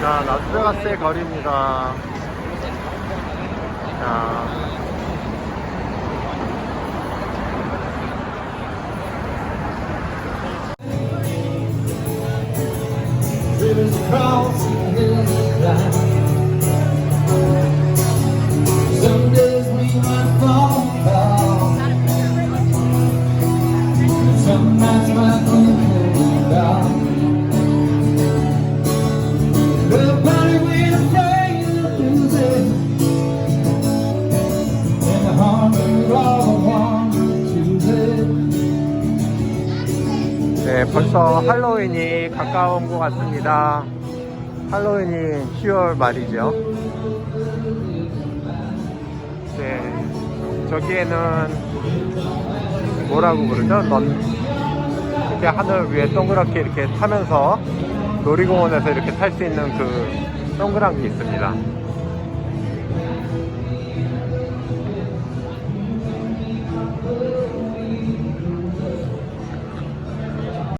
크리스마스의 거리입니다. 자, across 네, 벌써 할로윈이 가까운 것 같습니다. 할로윈이 10월 말이죠. 네, 저기에는 뭐라고 그러죠? 넌 이렇게 하늘 위에 동그랗게 이렇게 타면서 놀이공원에서 이렇게 탈 수 있는 그 동그란 게 있습니다.